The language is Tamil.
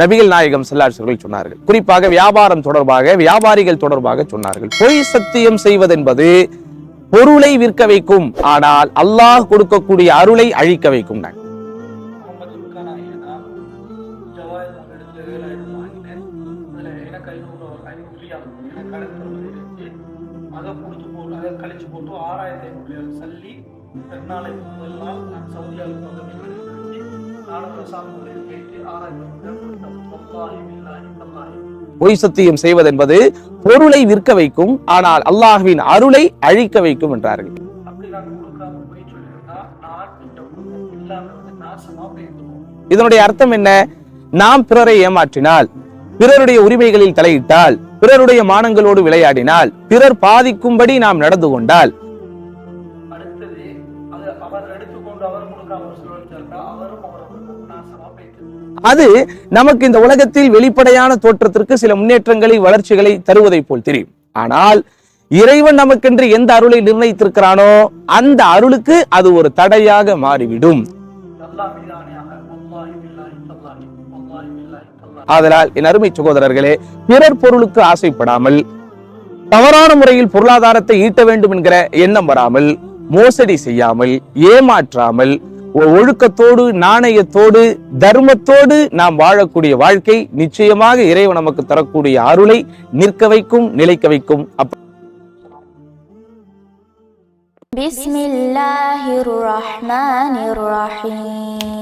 நபிகள் நாயகம் செல்லார்கள் சொன்னார்கள். குறிப்பாக வியாபாரம் தொடர்பாக வியாபாரிகள் தொடர்பாக சொன்னார்கள். பொய் சத்தியம் செய்வதென்பது பொருளை விற்க வைக்கும் ஆனால் அல்லாஹ் கொடுக்கக்கூடிய அருளை அழிக்க வைக்கும் நான் கழிச்சு போட்டு ஆறாயிரத்தி ஐநூறு சல்லி முதல் நாள் நான் நானூறு பொய் சத்தியம் செய்வதென்பது பொருளை விற்க வைக்கும் ஆனால் அல்லாஹுவின் அருளை அழிக்க வைக்கும் என்றார்கள். இதனுடைய அர்த்தம் என்ன? நாம் பிறரை ஏமாற்றினால் பிறருடைய உரிமைகளில் தலையிட்டால் பிறருடைய மானங்களோடு விளையாடினால் பிறர் பாதிக்கும்படி நாம் நடந்து கொண்டால். அவர் எடுத்துக்கொண்டு அவர் கொடுக்காம அவரும் அது நமக்கு இந்த உலகத்தில் வெளிப்படையான தோற்றத்திற்கு சில முன்னேற்றங்களை வளர்ச்சிகளை தருவதை போல் தெரியும். ஆனால் இறைவன் நமக்கென்று எந்த அருளை நிர்ணயித்திருக்கிறானோ அந்த அருளுக்கு அது ஒரு தடையாக மாறிவிடும். ஆதலால் என் அருமை சகோதரர்களே பிறர் பொருளுக்கு ஆசைப்படாமல் தவறான முறையில் பொருளாதாரத்தை ஈட்ட வேண்டும் என்கிற எண்ணம் வராமல் மோசடி செய்யாமல் ஏமாற்றாமல் ஒழுக்கத்தோடு நாணயத்தோடு தர்மத்தோடு நாம் வாழக்கூடிய வாழ்க்கை நிச்சயமாக இறைவன் நமக்கு தரக்கூடிய அருளை நிற்க வைக்கும் நிலைக்க வைக்கும் அப்ப بسم الله الرحمن الرحيم